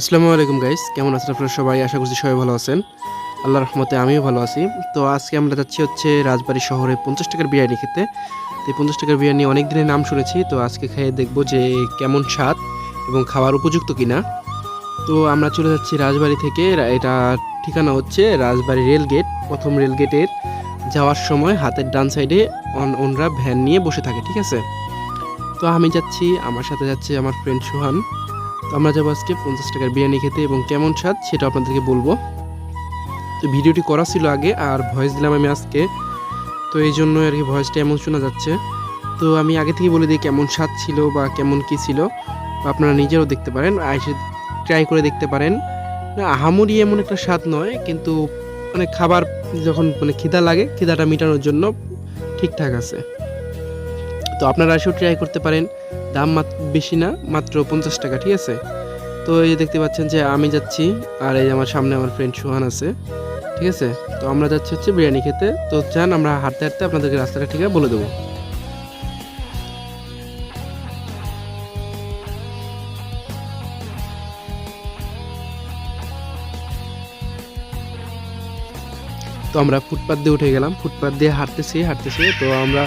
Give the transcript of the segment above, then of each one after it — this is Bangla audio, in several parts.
আসসালামু আলাইকুম গাইস কেমন আছেন আপনারা সবাই? আশা করছি সবাই ভালো আছেন। আল্লাহর রহমতে আমিও ভালো আছি। তো আজকে আমরা যাচ্ছি হচ্ছে রাজবাড়ি শহরে পঞ্চাশ টাকার বিরিয়ানি খেতে। তো এই পঞ্চাশ টাকার বিরিয়ানি অনেক দিনের নাম শুনেছি। তো আজকে খেয়ে দেখব যে কেমন স্বাদ এবং খাওয়ার উপযুক্ত কিনা। তো আমরা চলে যাচ্ছি রাজবাড়ি থেকে। এটা ঠিকানা হচ্ছে রাজবাড়ি রেল গেট। প্রথম রেল গেটের যাওয়ার সময় হাতের ডান সাইডে অন ওনরা ভ্যান নিয়ে বসে থাকে, ঠিক আছে? তো আমি যাচ্ছি। আমার সাথে যাচ্ছে আমার ফ্রেন্ড সোহান। আমরা যাব আজকে পঞ্চাশ টাকার বিরিয়ানি খেতে এবং কেমন স্বাদ সেটা আপনাদেরকে বলব। তো ভিডিওটি করা ছিল আগে, আর ভয়েস দিলাম আমি আজকে। তো এই জন্য আর কি ভয়েসটা এমন শোনা যাচ্ছে। তো আমি আগে থেকে বলে দিই কেমন স্বাদ ছিল বা কেমন কি ছিল। আপনারা নিজেরও দেখতে পারেন এসে ট্রাই করে দেখতে পারেন। না, আহামরি এমন একটা স্বাদ নয়, কিন্তু মানে খাবার যখন মানে খিদা লাগে, খিদাটা মেটানোর জন্য ঠিকঠাক আছে। তো আপনারা এসেও ট্রাই করতে পারেন। দাম বেশি না, মাত্র পঞ্চাশ টাকা, ঠিক আছে? তো এই দেখতে পাচ্ছেন যে আমি যাচ্ছি, আর এই আমার সামনে আমার ফ্রেন্ড সোহান আছে, ঠিক আছে? তো আমরা যাচ্ছি হচ্ছে বিরিয়ানি খেতে। তো চান আমরা হাঁটতে হাঁটতে আপনাদেরকে রাস্তাটা ঠিক বলে দেবো। তো আমরা ফুটপাথ দিয়ে উঠে গেলাম। ফুটপাথ দিয়ে হাঁটতেছি হাঁটতেছি। তো আমরা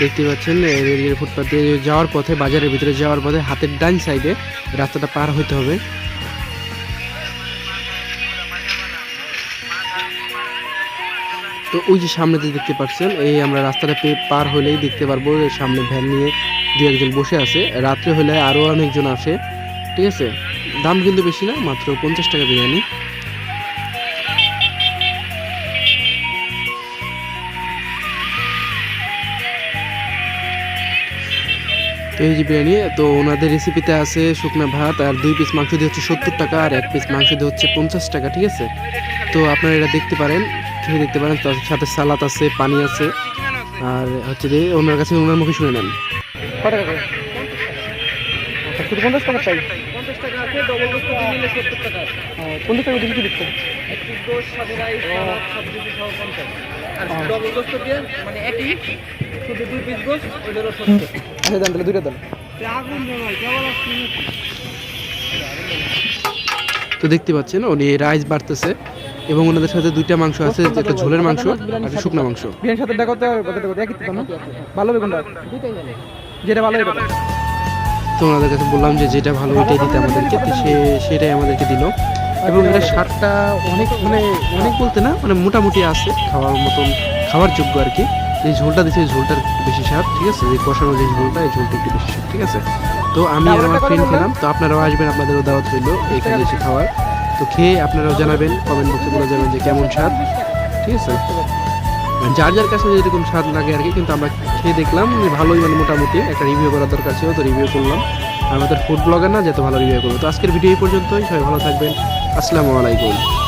দেখতে পাচ্ছেন রেলের ফুটপাথ দিয়ে যাওয়ার পথে, বাজারের ভিতরে যাওয়ার পথে হাতের ডান সাইডে রাস্তাটা পার হতে হবে। তো ওই যে সামনে দিয়ে দেখতে পাচ্ছেন, এই আমরা রাস্তাটা পার হলেই দেখতে পারব সামনে ভ্যান নিয়ে দু একজন বসে আছে। রাত্রে হলে আরও অনেকজন আসে, ঠিক আছে? দাম কিন্তু বেশি না, মাত্র পঞ্চাশ টাকা বিরিয়ানি। তো এই যে বিরিয়ানি তো ওনাদের রেসিপিতে আছে শুকনা ভাত আর দুই পিস মাংস দিয়ে হচ্ছে সত্তর টাকা আর এক পিস মাংস দিয়ে হচ্ছে পঞ্চাশ টাকা ঠিক আছে? তো আপনারা এটা দেখতে পারেন খেয়ে দেখতে পারেন। তার সাথে সালাদ আছে পানি আছে। আর হচ্ছে যে ওনার কাছে ওনার মুখে শুনে নেন? আচ্ছা, পঞ্চাশ টাকা চাই? পঞ্চাশ টাকা আছে ডবল নিলে সত্তর টাকা। আছে পঞ্চাশ টাকা দিলে কি দিচ্ছেন? আর ডবল গোস্ত দিয়ে মানে একই শুধু দুই পিস গোস্ত ওইটারও সত্তর। আচ্ছা দেন তাহলে দুইটা দেন। তো দেখতে পাচ্ছেন উনি রাইস বাড়তেছে এবং ওনাদের সাথে দুইটা মাংস আছে একটা ঝোলের মাংস আর একটা শুকনা মাংস। বিরিয়ানির সাথে না? ভালো হবে কোনটা? যেটা ভালো হবে তো ওনাদের কাছে বললাম যে যেটা ভালো ওইটাই দিতে আমাদেরকে সে সেটাই আমাদেরকে দিল। এবং এটা স্বাদটা অনেক মানে অনেক বলতে না মানে মোটামুটি আছে। খাওয়ার মতন, খাওয়ার যোগ্য আর কি। যে ঝোলটা দিচ্ছে ঝোলটার বেশি স্বাদ, ঠিক আছে? যে কষানো যে ঝোলটা, এই ঝোলটা একটু বেশি স্বাদ, ঠিক আছে? তো আমি আর আমার ফ্রেন্ড খেলাম, তো আপনারাও আসবেন, আপনাদেরও দাওয়াত রইল এখানে এসে খাওয়ার। তো খেয়ে আপনারাও জানাবেন কমেন্ট বক্সে বলে যাবেন যে কেমন স্বাদ, ঠিক আছে? যার যার কাছে যেরকম স্বাদ লাগে আর কি, কিন্তু আমরা খেয়ে দেখলাম যে ভালোই মানে মোটামুটি, একটা রিভিউ করার দরকার ছিল, তো রিভিউ করলাম। আমাদের ফুড ব্লগার না যত ভালো রিভিউ করব। তো আজকের ভিডিও এই পর্যন্তই, সবাই ভালো থাকবেন। আসসালামু আলাইকুম।